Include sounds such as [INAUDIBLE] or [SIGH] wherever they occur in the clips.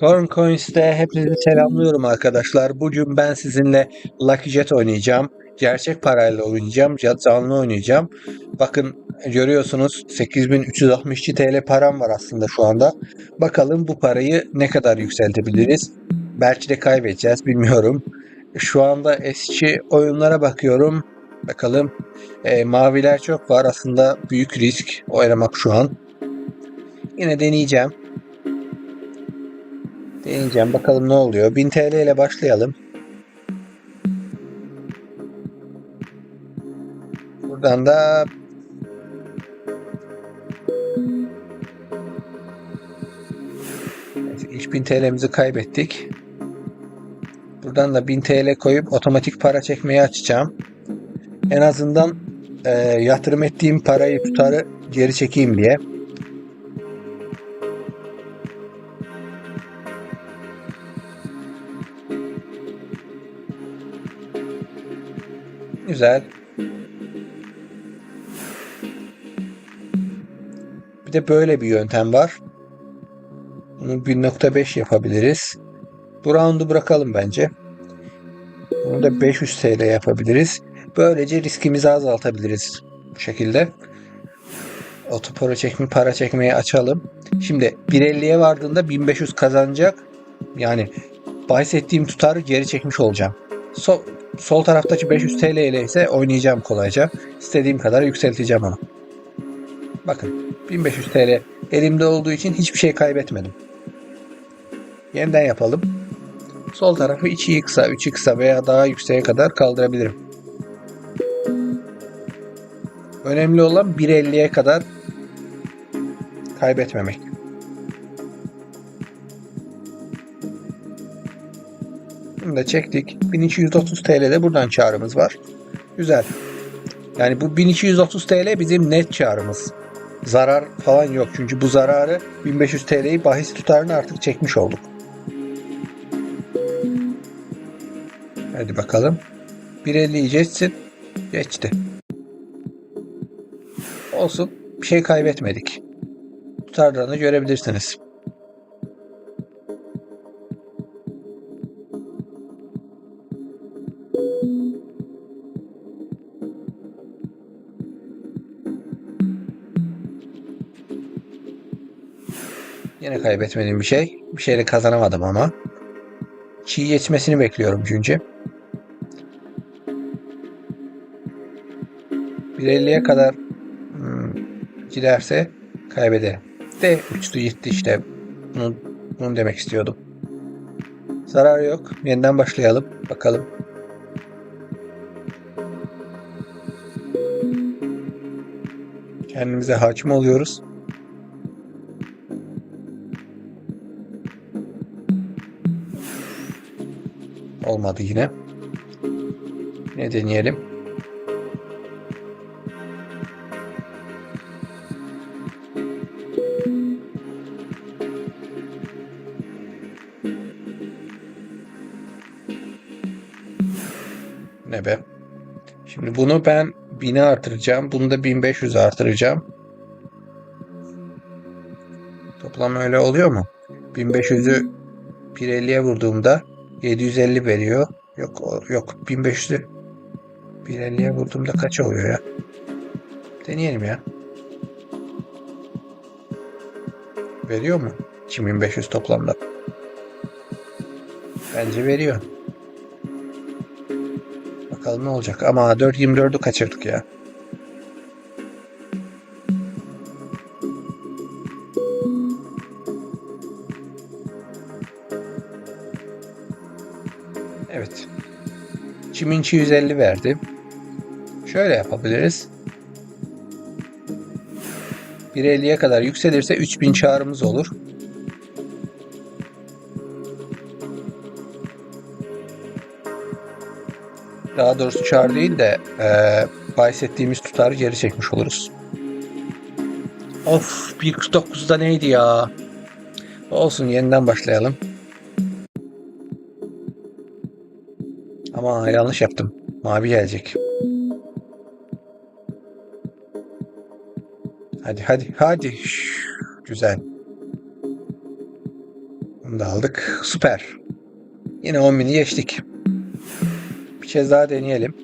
Torn Coins'te hepinizi selamlıyorum arkadaşlar. Bugün ben sizinle Lucky Jet oynayacağım. Gerçek parayla oynayacağım. Canlı oynayacağım. Bakın görüyorsunuz 8362 TL param var aslında şu anda. Bakalım bu parayı ne kadar yükseltebiliriz. Belki de kaybedeceğiz bilmiyorum. Şu anda eski oyunlara bakıyorum. Bakalım. E, maviler çok var. Aslında büyük risk oynamak şu an. Yine deneyeceğim. Deneyeceğim bakalım ne oluyor. 1000 TL ile başlayalım. Buradan da ilk 1000 TL'mizi kaybettik. Buradan da 1000 TL koyup otomatik para çekmeyi açacağım. En azından e, yatırım ettiğim parayı tutarı geri çekeyim diye. Güzel. Bir de böyle bir yöntem var. Bunu 1.5 yapabiliriz. Bu round'u bırakalım bence. Bunu da 500 TL yapabiliriz. Böylece riskimizi azaltabiliriz bu şekilde. Otopara çekme, para çekmeyi açalım. Şimdi 1.50'ye vardığında 1500 kazanacak. Yani bahis ettiğim tutarı geri çekmiş olacağım. Sol, sol taraftaki 500 TL ile ise oynayacağım kolayca. İstediğim kadar yükselteceğim onu. Bakın 1500 TL elimde olduğu için hiçbir şey kaybetmedim. Yeniden yapalım. Sol tarafı 2x'a, 3x'a veya daha yükseğe kadar kaldırabilirim. Önemli olan 1.50'ye kadar kaybetmemek. Bunu da çektik. 1230 TL'de buradan çağrımız var. Güzel. Yani bu 1230 TL bizim net çağrımız. Zarar falan yok. Çünkü bu zararı 1500 TL'yi bahis tutarını artık çekmiş olduk. Hadi bakalım. 1.50'yi geçsin. Geçti. Olsun. Bir şey kaybetmedik. Tutarlarını görebilirsiniz. Yine kaybetmediğim bir şey. Bir şeyle kazanamadım ama. Çiğ geçmesini bekliyorum çünkü. 1.50'ye kadar hmm, giderse kaybederim. De uçtu gitti işte. Bunu, bunu demek istiyordum. Zarar yok. Yeniden başlayalım. Bakalım. Kendimize hakim oluyoruz. Olmadı yine. Ne deneyelim? Ne be? Şimdi bunu ben 1000'e artıracağım. Bunu da 1500'e artıracağım. Toplam öyle oluyor mu? 1500'ü 1.50'ye vurduğumda 750 veriyor. Yok yok 1500'ü 1.50'ye vurduğumda kaç oluyor ya? Deneyelim ya. Veriyor mu? 2500 toplamda. Bence veriyor. Bakalım ne olacak. Ama 4.24'ü kaçırdık ya. Evet. Çiminçi 150 verdi. Şöyle yapabiliriz. 1.50'ye kadar yükselirse 3000 çağrımız olur. Daha doğrusu çağrı değil de e, bahis ettiğimiz tutarı geri çekmiş oluruz. Of 1.49'da neydi ya? Olsun yeniden başlayalım. Ama yanlış yaptım. Mavi gelecek. Hadi hadi hadi. Şş, güzel. Onu da aldık. Süper. Yine 10.000'i geçtik. Bir kez daha deneyelim.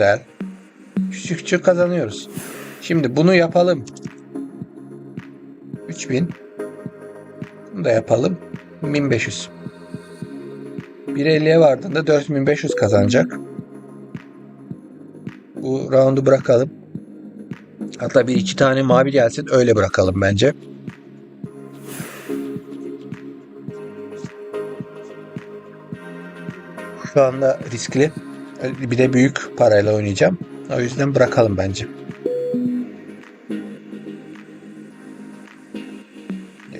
Güzel. Küçük küçük kazanıyoruz. Şimdi bunu yapalım. 3000. Bunu da yapalım. 1500. 1.50'ye vardığında 4500 kazanacak. Bu roundu bırakalım. Hatta bir iki tane mavi gelsin öyle bırakalım bence. Şu anda riskli. Bir de büyük parayla oynayacağım. O yüzden bırakalım bence.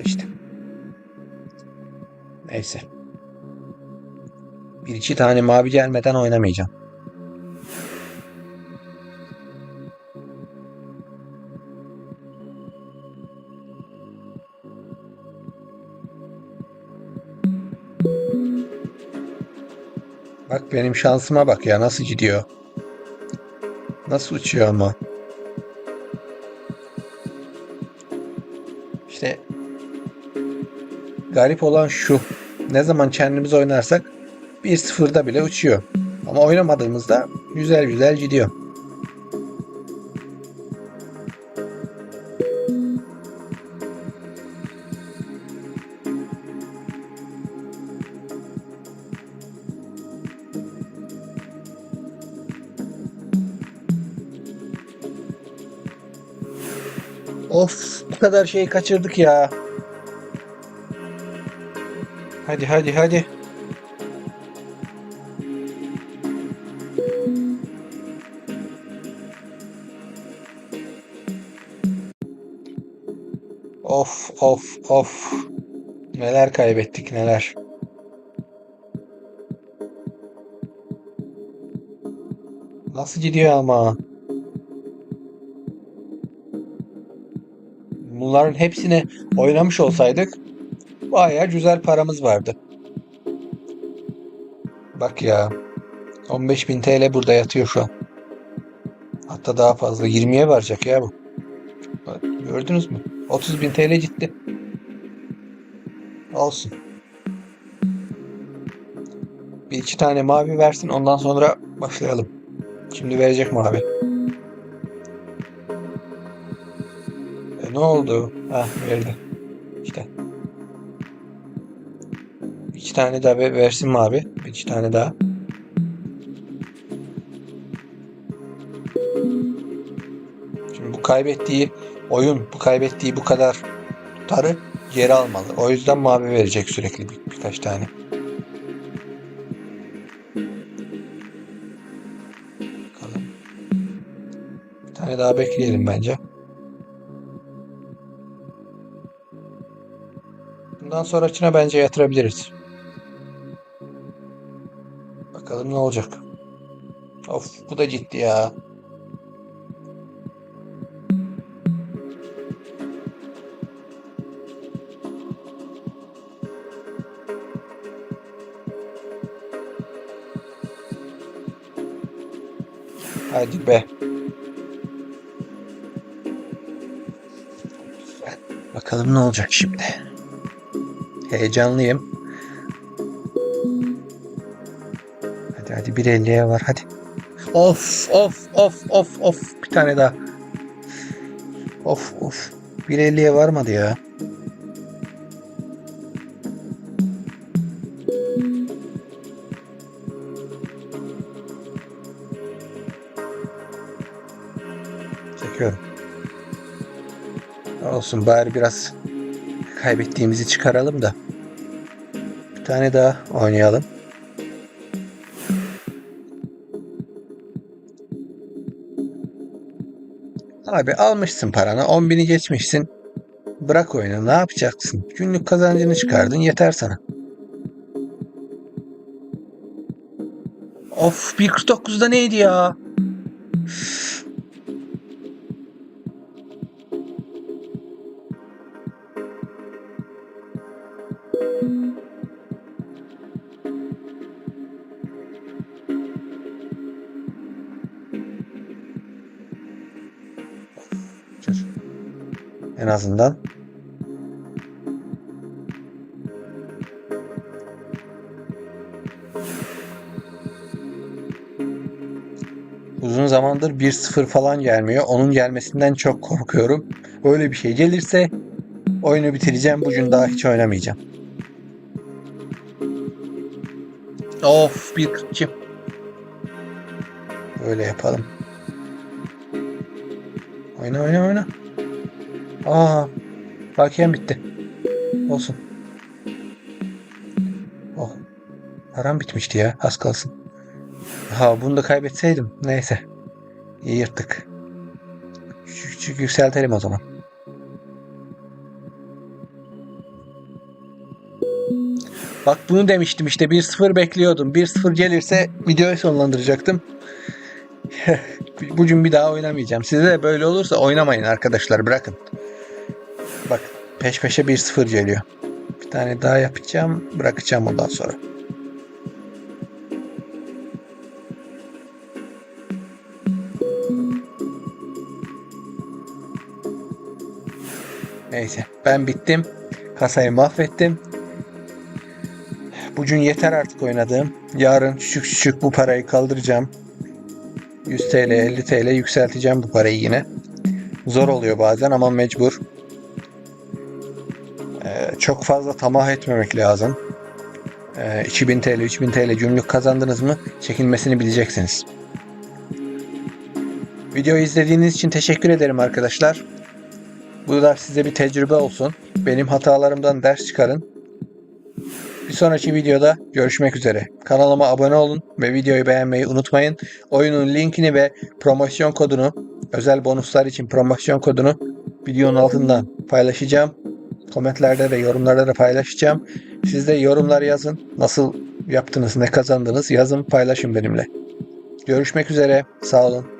İşte. Neyse. Bir iki tane mavi gelmeden oynamayacağım. Bak benim şansıma bak ya nasıl gidiyor. Nasıl uçuyor ama. İşte garip olan şu. Ne zaman kendimiz oynarsak 1-0'da bile uçuyor. Ama oynamadığımızda güzel güzel gidiyor. Kadar şeyi kaçırdık ya. Hadi hadi hadi. Of of of. Neler kaybettik neler. Nasıl gidiyor ama? Bunların hepsini oynamış olsaydık bayağı güzel paramız vardı. Bak ya. 15.000 TL burada yatıyor şu an. Hatta daha fazla. 20'ye varacak ya bu. Gördünüz mü? 30.000 TL gitti. Olsun. Bir iki tane mavi versin ondan sonra başlayalım. Şimdi verecek mavi. Ne oldu? Ha verdi. İşte. İki tane daha ver- versin mavi. Bir iki tane daha. Şimdi bu kaybettiği oyun, bu kaybettiği bu kadar tutarı geri almalı. O yüzden mavi verecek sürekli bir, birkaç tane. Bakalım. Bir tane daha bekleyelim bence. Bundan sonrakine bence yatırabiliriz. Bakalım ne olacak. Of bu da ciddi ya. Hadi be. Bakalım ne olacak şimdi. Heyecanlıyım. Hadi hadi 1.50'ye var hadi. Of of of of of bir tane daha. Of of 1.50'ye varmadı ya. Çekiyorum. Olsun bari biraz kaybettiğimizi çıkaralım da. Bir tane daha oynayalım. Abi almışsın paranı 10.000'i geçmişsin. Bırak oyunu ne yapacaksın? Günlük kazancını çıkardın yeter sana. Of 1.49'da neydi ya? En azından. Uzun zamandır 1-0 falan gelmiyor. Onun gelmesinden çok korkuyorum. Öyle bir şey gelirse oyunu bitireceğim. Bugün daha hiç oynamayacağım. Of bir kırkçı. Böyle yapalım. Oyna oyna oyna. Aa, hakem bitti. Olsun. Oh. Param bitmişti ya. Az kalsın. Ha bunu da kaybetseydim. Neyse. İyi yırttık. Küçük küçük yükseltelim o zaman. Bak bunu demiştim işte 1-0 bekliyordum. 1-0 gelirse videoyu sonlandıracaktım. [LAUGHS] Bugün bir daha oynamayacağım. Size de böyle olursa oynamayın arkadaşlar bırakın. Bak peş peşe 1-0 geliyor. Bir tane daha yapacağım bırakacağım ondan sonra. Neyse ben bittim. Kasayı mahvettim. Bugün yeter artık oynadığım. Yarın küçük küçük bu parayı kaldıracağım. 100 TL 50 TL yükselteceğim bu parayı yine. Zor oluyor bazen ama mecbur. Çok fazla tamah etmemek lazım. Ee, 2000 TL 3000 TL günlük kazandınız mı çekilmesini bileceksiniz. Videoyu izlediğiniz için teşekkür ederim arkadaşlar. Bu da size bir tecrübe olsun. Benim hatalarımdan ders çıkarın. Bir sonraki videoda görüşmek üzere. Kanalıma abone olun ve videoyu beğenmeyi unutmayın. Oyunun linkini ve promosyon kodunu, özel bonuslar için promosyon kodunu videonun altından paylaşacağım. Komentlerde ve yorumlarda da paylaşacağım. Siz de yorumlar yazın. Nasıl yaptınız, ne kazandınız yazın, paylaşın benimle. Görüşmek üzere. Sağ olun.